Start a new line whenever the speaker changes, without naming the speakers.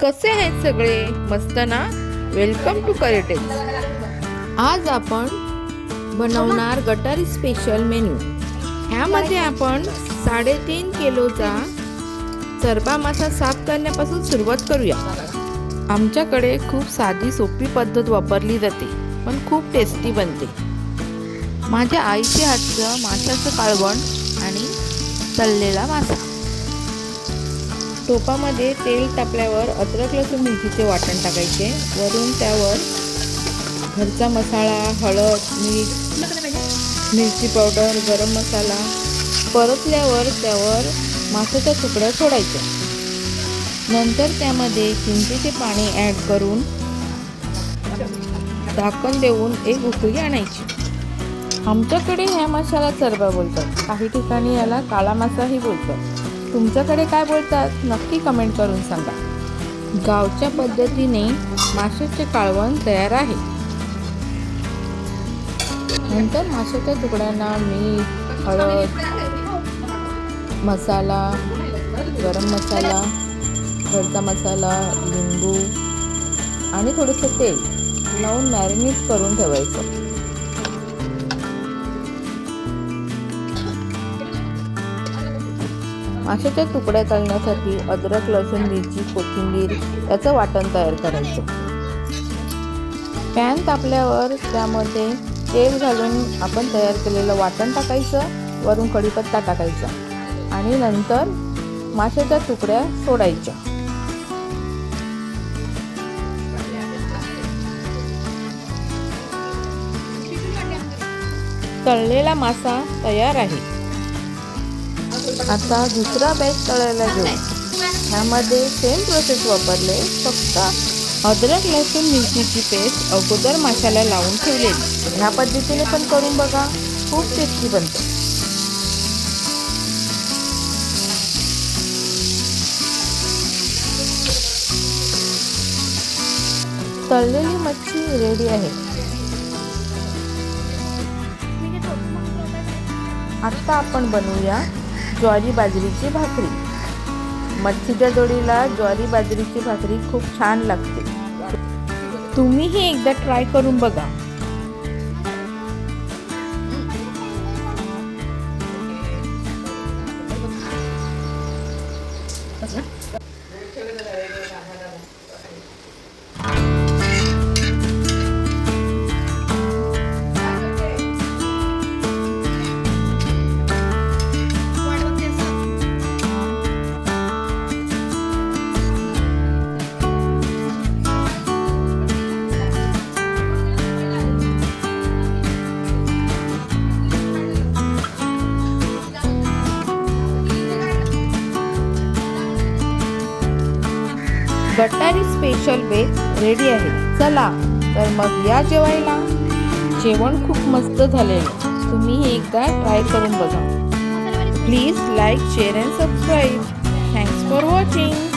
कसे आहेत सगळे? मस्त ना? वेलकम टू करेटेक्स आज आपण बनवणार गटारी स्पेशल मेन्यू ह्यामध्ये आपण साडेतीन किलोचा चरबा मासा साफ करण्यापासून सुरुवात करूया. आमच्याकडे खूप साधी सोपी पद्धत वापरली जाते पण खूप टेस्टी बनते. माझ्या आईच्या हातचं माशाचं काळवण आणि तळलेला मासा. टोपामध्ये तेल टाकल्यावर अद्रक लसूण मिरचीचे वाटण टाकायचे. वरून त्यावर घरचा मसाला हळद मीठ मिरची पावडर गरम मसाला परतल्यावर त्यावर माशाचा तुकड्या सोडायचा. नंतर त्यामध्ये चिंचेचे पाणी ॲड करून झाकण देऊन एक उकळी आणायची. आमच्याकडे ह्या मसाला चरबा बोलतात. काही ठिकाणी याला काळा मासाही बोलतात. तुमच्याकडे काय बोलतात नक्की कमेंट करून सांगा. गावच्या पद्धतीने माशाचे काळवण तयार आहे. नंतर माशाच्या तुकड्यांना मीठ हळद मसाला गरम मसाला घरचा मसाला लिंबू आणि थोडंसं तेल लावून मॅरिनेट करून ठेवायचं. माशाच्या तुकड्या तळण्यासाठी अद्रक लसूण मिरची कोथिंबीर याचं वाटण तयार करायचं. पॅन तापल्यावर त्यामध्ये तेल घालून आपण तयार केलेलं वाटण टाकायचं वरून कढीपत्ता टाकायचा आणि नंतर माशाच्या तुकड्या सोडायच्या. तळलेला मासा तयार आहे. आता दुसरा बॅच तळायला घेऊ ह्यामध्ये सेम प्रोसेस वापरले फक्त अद्रक लसूण मिरचीची पेस्ट अगोदर माशाला लावून ठेवलेली. ह्या पद्धतीने पण करून बघा खूप टेस्टी बनते. तळलेली मच्छी रेडी आहे. आत्ता आपण बनवूया ज्वारी बाजरीची भाकरी. मच्छीच्या जोडीला ज्वारी बाजरीची भाकरी खूप छान लागते. तुम्हीही एकदा ट्राय करून बघा. गटारी स्पेशल वेज रेडी आहे. चला तर मग या जेवायला. जेवण खूप मस्त झालेलं. तुम्ही हे एकदा ट्राय करून बघा. Please like share and subscribe thanks for watching